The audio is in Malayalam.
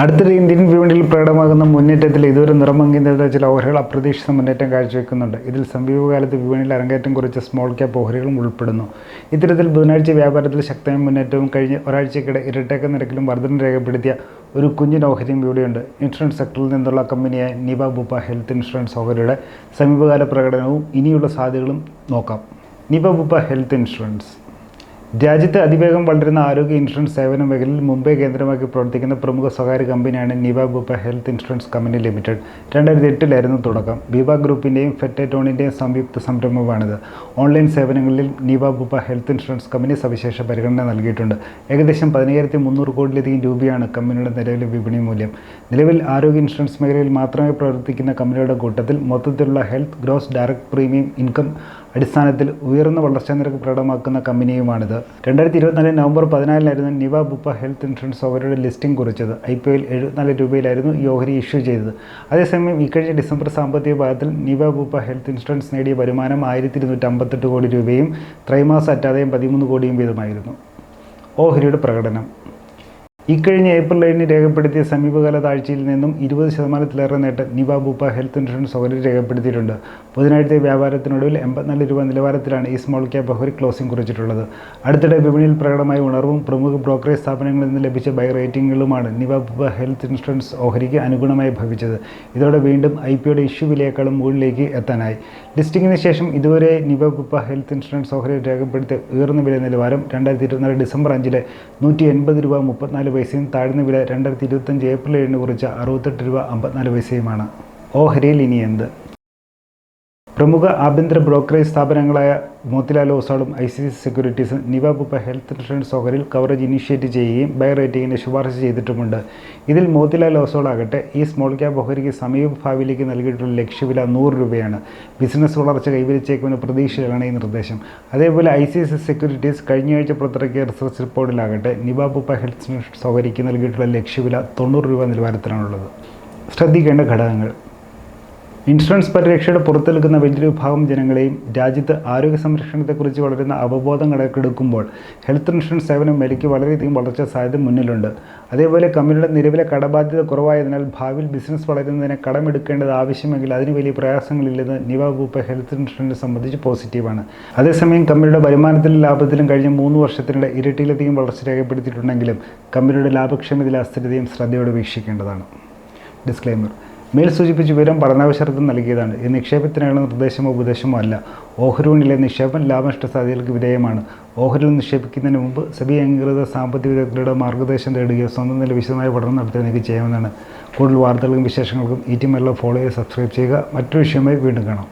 അടുത്തിടെ ഇന്ത്യൻ വിപണിയിൽ പ്രകടമാകുന്ന മുന്നേറ്റത്തിൽ ഇതുവരെ നിറമങ്ങിയ ചില ഓഹരികൾ അപ്രതീക്ഷിത മുന്നേറ്റം കാഴ്ചവെക്കുന്നുണ്ട്. ഇതിൽ സമീപകാലത്ത് വിപണിയിൽ അരങ്ങേറ്റം കുറിച്ച സ്മോൾ ക്യാപ്പ് ഓഹരികളും ഉൾപ്പെടുന്നു. ഇത്തരത്തിൽ ബുധനാഴ്ച വ്യാപാരത്തിൽ ശക്തമായ മുന്നേറ്റവും കഴിഞ്ഞ ഒരാഴ്ചക്കിടെ ഇരട്ടേക്ക നിരക്കിലും വർധന രേഖപ്പെടുത്തിയ ഒരു കുഞ്ഞിൻ ഓഹരിയും ഇവിടെയുണ്ട്. ഇൻഷുറൻസ് സെക്ടറിൽ നിന്നുള്ള കമ്പനിയായ നിബ ബുപ്പ ഹെൽത്ത് ഇൻഷുറൻസ് ഓഹരിയുടെ സമീപകാല പ്രകടനവും ഇനിയുള്ള സാധ്യതകളും നോക്കാം. Niva Bupa health insurance. രാജ്യത്ത് അതിവേഗം വളരുന്ന ആരോഗ്യ ഇൻഷുറൻസ് സേവന മേഖലയിൽ മുംബൈ കേന്ദ്രമാക്കി പ്രവർത്തിക്കുന്ന പ്രമുഖ സ്വകാര്യ കമ്പനിയാണ് Niva Bupa health insurance company limited. രണ്ടായിരത്തി എട്ടിലായിരുന്നു തുടക്കം. ബീബ ഗ്രൂപ്പിന്റെയും ഫെറ്ററ്റോണിന്റെയും സംയുക്ത സംരംഭമാണിത്. ഓൺലൈൻ സേവനങ്ങളിൽ Niva Bupa health insurance company സവിശേഷ പരിഗണന നൽകിയിട്ടുണ്ട്. ഏകദേശം പതിനയ്യായിരത്തി മുന്നൂറ് കോടിയിലധികം രൂപയാണ് കമ്പനിയുടെ നിലവിലെ വിപണി മൂല്യം. നിലവിൽ ആരോഗ്യ ഇൻഷുറൻസ് മേഖലയിൽ മാത്രമേ പ്രവർത്തിക്കുന്ന കമ്പനിയുടെ കൂട്ടത്തിൽ മൊത്തത്തിലുള്ള health gross direct premium income അടിസ്ഥാനത്തിൽ ഉയർന്ന വളർച്ചാ നിരക്ക് പ്രകടമാക്കുന്ന കമ്പനിയുമാണിത്. രണ്ടായിരത്തി ഇരുപത്തിനാല് നവംബർ പതിനാലിനായിരുന്നു നിവ ബുപ്പ ഹെൽത്ത് ഇൻഷുറൻസ് അവരുടെ ലിസ്റ്റിംഗ് കുറിച്ചത്. ഐ പി ഒയിൽ എഴുപത്തിനാല് രൂപയിലായിരുന്നു ഈ ഓഹരി ഇഷ്യൂ ചെയ്തത്. അതേസമയം ഇക്കഴിഞ്ഞ ഡിസംബർ സാമ്പത്തിക പാദത്തിൽ നിവ ബുപ്പ ഹെൽത്ത് ഇൻഷുറൻസ് നേടിയ വരുമാനം ആയിരത്തി ഇരുന്നൂറ്റി അമ്പത്തെട്ട് കോടി രൂപയും ത്രൈമാസ അറ്റാതെയും പതിമൂന്ന് കോടിയും വീതമായിരുന്നു. ഓഹരിയുടെ പ്രകടനം. ഇക്കഴിഞ്ഞ ഏപ്രിൽ ഏഴിന് രേഖപ്പെടുത്തിയ സമീപകാല താഴ്ചയിൽ നിന്നും ഇരുപത് ശതമാനത്തിലേറെ നേട്ടം നിവ ബൂപ്പ ഹെൽത്ത് ഇൻഷുറൻസ് ഓഹരി രേഖപ്പെടുത്തിയിട്ടുണ്ട്. ബുധനാഴ്ച വ്യാപാരത്തിനൊടുവിൽ എൺപത്തിനാല് രൂപ നിലവാരത്തിലാണ് ഈ സ്മോൾ ക്യാപ് ഓഹരി ക്ലോസിംഗ് കുറിച്ചിട്ടുള്ളത്. അടുത്തിടെ വിപണിയിൽ പ്രകടമായ ഉണർവും പ്രമുഖ ബ്രോക്കറേജ് സ്ഥാപനങ്ങളിൽ നിന്ന് ലഭിച്ച ബൈ റേറ്റിംഗുകളുമാണ് നിവ ബൂപ്പ ഹെൽത്ത് ഇൻഷുറൻസ് ഓഹരിക്ക് അനുഗുണമായി ഭവിച്ചത്. ഇതോടെ വീണ്ടും ഐ പിയുടെ ഇഷ്യൂ വിലയേക്കാളും മുകളിലേക്ക് എത്താനായി. ലിസ്റ്റിംഗിന് ശേഷം ഇതുവരെ നിവ ബൂപ്പ ഹെൽത്ത് ഇൻഷുറൻസ് ഓഹരി രേഖപ്പെടുത്തിയ ഉയർന്ന വില നിലവാരം രണ്ടായിരത്തി ഇരുപത്തിനാല് ഡിസംബർ അഞ്ചിലെ നൂറ്റി എൺപത് രൂപ മുപ്പത്തിനാല് പൈസയും താഴ്ന്ന വില രണ്ടായിരത്തി ഇരുപത്തഞ്ച് ഏപ്രിൽ ഏഴിന് കുറിച്ച അറുപത്തെട്ട് രൂപ അമ്പത്തിനാല് പൈസയുമാണ്. ഓഹരിയിൽ ഇനി എന്ത്? പ്രമുഖ ആഭ്യന്തര ബ്രോക്കറേജ് സ്ഥാപനങ്ങളായ മോത്തിലാൽ ഓസാളും ഐ സി സി സെക്യൂരിറ്റീസും നിവ ബുപ്പ ഹെൽത്ത് ഇൻഷുറൻസ് ഓഹരിൽ കവറേജ് ഇനീഷ്യേറ്റ് ചെയ്യുകയും ബൈ റേറ്റിംഗിന് ശുപാർശ ചെയ്തിട്ടുമുണ്ട്. ഇതിൽ മോത്തിലാൽ ഓസോൾ ആകട്ടെ ഈ സ്മോൾ ക്യാബ് ഓഹരിക്ക് സമീപഭാവിയിലേക്ക് നൽകിയിട്ടുള്ള ലക്ഷ്യവില നൂറ് രൂപയാണ്. ബിസിനസ് വളർച്ച കൈവരിച്ചേക്കുമെന്ന പ്രതീക്ഷയിലാണ് ഈ നിർദ്ദേശം. അതേപോലെ ഐ സി സി സെക്യൂരിറ്റീസ് കഴിഞ്ഞയാഴ്ച പുറത്തിറക്കിയ റിസർച്ച് റിപ്പോർട്ടിലാകട്ടെ നിവ ബുപ്പ ഹെൽത്ത് ഇൻഷുറൻസ് ഓഹരിക്ക് നൽകിയിട്ടുള്ള ലക്ഷ്യവില തൊണ്ണൂറ് രൂപ നിലവാരത്തിലാണുള്ളത്. ശ്രദ്ധിക്കേണ്ട ഘടകങ്ങൾ. ഇൻഷുറൻസ് പരിരക്ഷയുടെ പുറത്തു നിൽക്കുന്ന വലിയൊരു വിഭാഗം ജനങ്ങളെയും രാജ്യത്ത് ആരോഗ്യ സംരക്ഷണത്തെക്കുറിച്ച് വളരുന്ന അവബോധം കണക്കെടുക്കുമ്പോൾ ഹെൽത്ത് ഇൻഷുറൻസ് സേവനം വിലയ്ക്ക് വളരെയധികം വളർച്ചാ സാധ്യത മുന്നിലുണ്ട്. അതേപോലെ കമ്പനിയുടെ നിലവിലെ കടബാധ്യത കുറവായതിനാൽ ഭാവിയിൽ ബിസിനസ് വളരുന്നതിന് കടമെടുക്കേണ്ടത് ആവശ്യമെങ്കിൽ അതിന് വലിയ പ്രയാസങ്ങളില്ലെന്ന് നിവ വകുപ്പ് ഹെൽത്ത് ഇൻഷുറൻസിനെ സംബന്ധിച്ച് പോസിറ്റീവാണ്. അതേസമയം കമ്പനിയുടെ വരുമാനത്തിലും ലാഭത്തിലും കഴിഞ്ഞ മൂന്ന് വർഷത്തിനിടെ ഇരട്ടിയിലധികം വളർച്ച രേഖപ്പെടുത്തിയിട്ടുണ്ടെങ്കിലും കമ്പനിയുടെ ലാഭക്ഷമതയിലെ അസ്ഥിരതയും ശ്രദ്ധയോടെ വീക്ഷിക്കേണ്ടതാണ്. ഡിസ്ക്ലൈമർ മേൽ സൂചിപ്പിച്ച വിവരം പഠനാവശ്യർത്ഥം നൽകിയതാണ്. ഈ നിക്ഷേപത്തിനുള്ള നിർദ്ദേശമോ ഉപദേശമോ അല്ല. ഓഹരൂണിലെ നിക്ഷേപം ലാഭനഷ്ട സാധ്യതകൾക്ക് വിധേയമാണ്. ഓഹരിൽ നിക്ഷേപിക്കുന്നതിന് മുമ്പ് സെബി അംഗീകൃത സാമ്പത്തിക വിദഗ്ധരുടെ മാർഗനിർദ്ദേശം തേടുകയോ സ്വന്തം നില വിശദമായ പഠനം നടത്തുകയോ നിങ്ങൾക്ക് ചെയ്യാവുന്നതാണ്. കൂടുതൽ വാർത്തകൾക്കും വിശേഷങ്ങൾക്കും ഈ ടീമെല്ലാം ഫോളോ ചെയ്ത് സബ്സ്ക്രൈബ് ചെയ്യുക. മറ്റൊരു വിഷയമായി വീണ്ടും കാണാം.